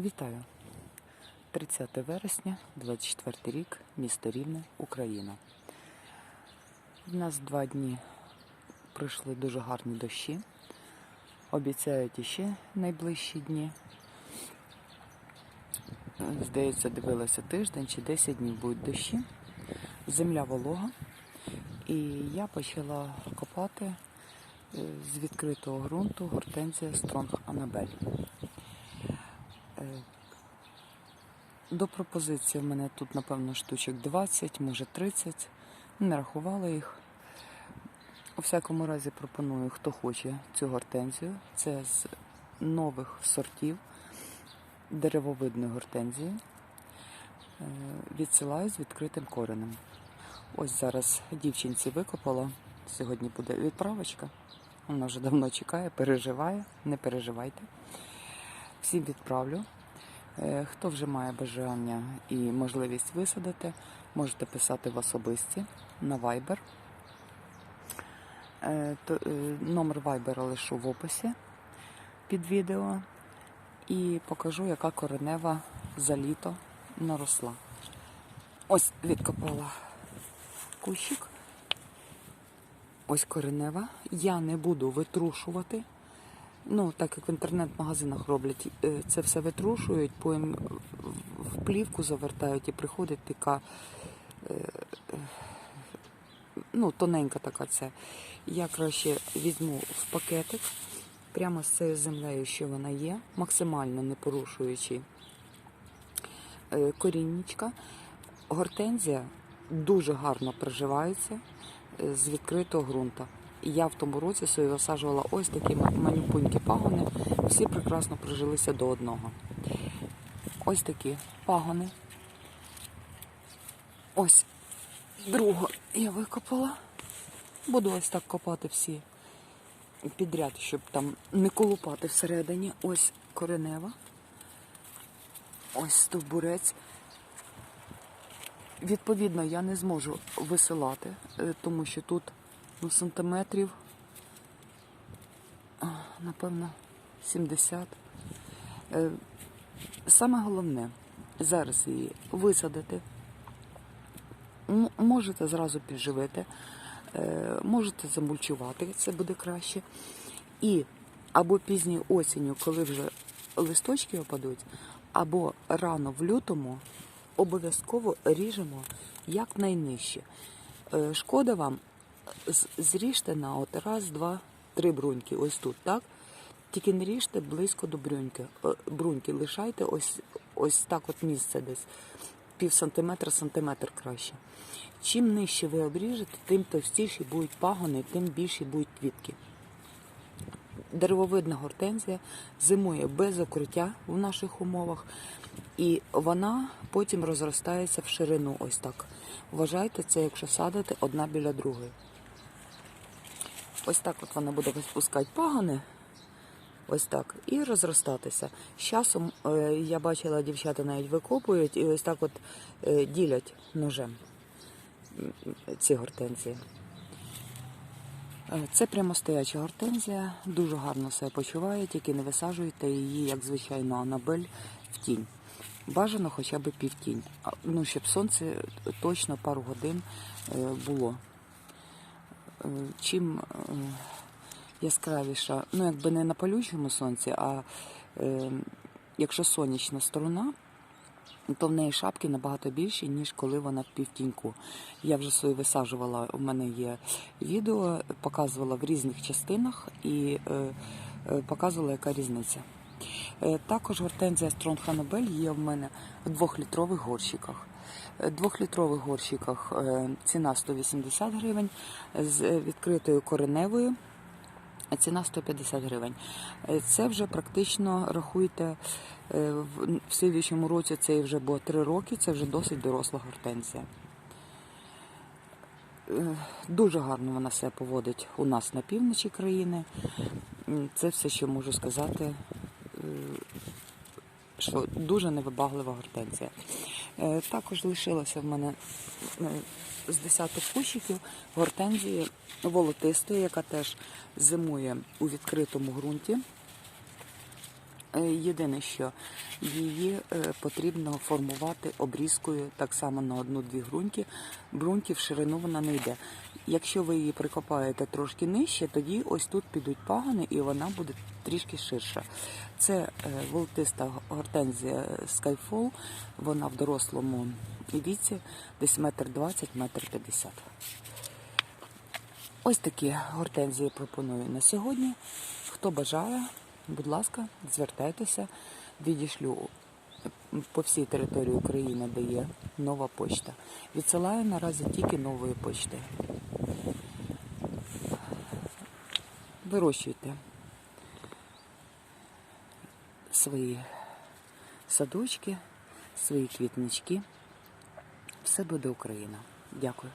Вітаю! 30 вересня, 24 рік, місто Рівне, Україна. У нас два дні пройшли дуже гарні дощі. Обіцяють іще найближчі дні. Здається, дивилася тиждень чи 10 днів будуть дощі. Земля волога. І я почала копати е, з відкритого ґрунту гортензія Стронг Анабель. До пропозиції в мене тут, напевно, штучок 20, може 30. Не рахувала їх. У всякому разі пропоную, хто хоче цю гортензію. Це з нових сортів деревовидної гортензії. Е, Відсилаю з відкритим коренем. Ось зараз дівчинці викопала. Сьогодні буде відправочка. Вона вже давно чекає, переживає. Не переживайте. Всім відправлю. Е, Хто вже має бажання і можливість висадити, можете писати в особисті на Viber. Е, е, Номер Viber лишу в описі під відео і покажу, яка коренева за літо наросла. Ось відкопала кущик. Ось коренева. Я не буду витрушувати. Ну, так як в інтернет-магазинах роблять, е, це все витрушують, потім в плівку завертають і приходить така е, е, ну, тоненька така це. Я краще візьму в пакетик прямо з цією землею, що вона є, максимально не порушуючи коріннячка. Гортензія дуже гарно приживається е, з відкритого ґрунта. Я в тому році собі висаджувала ось такі ма- манюпунькі пагони. Всі прекрасно прижилися до одного. Ось такі пагони. Ось другу я викопала. Буду ось так копати всі підряд, щоб там не колупати всередині. Ось коренева. Ось стовбурець. Відповідно, я не зможу висилати, е, тому що тут ну, сантиметрів, напевно, 70. Е, Саме головне зараз її висадити. Можете зразу підживити, е, можете замульчувати, це буде краще. І або пізньою осінню, коли вже листочки опадуть, або рано в лютому обов'язково ріжемо якнайнижче. Е, Шкода вам, зріжте на от раз, два, три бруньки, ось тут, так? Тільки не ріжте близько до бруньки. Е, бруньки лишайте ось, ось так от місце десь. Пів сантиметра, сантиметр краще. Чим нижче ви обріжете, тим товстіші будуть пагони, тим більші будуть квітки. Деревовидна гортензія зимує без укриття в наших умовах, і вона потім розростається в ширину. Ось так. Вважайте це, якщо садите одна біля другої. Ось так от вона буде випускати пагони. Ось так. І розростатися. З часом е, я бачила, дівчата навіть викопують і ось так от е, ділять ножем ці гортензії. Е, Це прямостояча гортензія, дуже гарно себе почуває, тільки не висаджуйте її, як звичайно, анабель в тінь. Бажано хоча б півтінь. Ну, щоб сонце точно пару годин було. Е, Чим е, яскравіша, ну якби не на палючому сонці, а е, якщо сонячна сторона, то в неї шапки набагато більші, ніж коли вона в півтіньку. Я вже свої висаджувала, у мене є відео, показувала в різних частинах і показувала, яка різниця. Також гортензія Strong Hannibal є в мене в двохлітрових горщиках. В двохлітрових горщиках е, ціна 180 гривень з е, відкритою кореневою. Ціна 150 гривень. Е, Це вже практично рахуйте е, в слідуючому році це вже було 3 роки, це вже досить доросла гортензія. Е, Дуже гарно вона себе поводить у нас на півночі країни. Це все, що можу сказати, е, що дуже невибаглива гортензія. Е, Також лишилося в мене е, з десяток кущиків гортензії волотистої, яка теж зимує у відкритому ґрунті. Е, Єдине, що її е, потрібно формувати обрізкою так само на одну-дві ґрунті. Ґрунтів в ширину вона не йде. Якщо ви її прикопаєте трошки нижче, тоді ось тут підуть пагони і вона буде трішки ширша. Це е, волотиста гортензія Skyfall, вона в дорослому віці десь метр двадцять, метр п'ятдесят. Ось такі гортензії пропоную на сьогодні. Хто бажає, будь ласка, звертайтеся, відішлю по всій території України, де є нова почта. Відсилаю наразі тільки новою почтою. Вирощуйте свої садочки, свої квітнички. Все буде Україна. Дякую.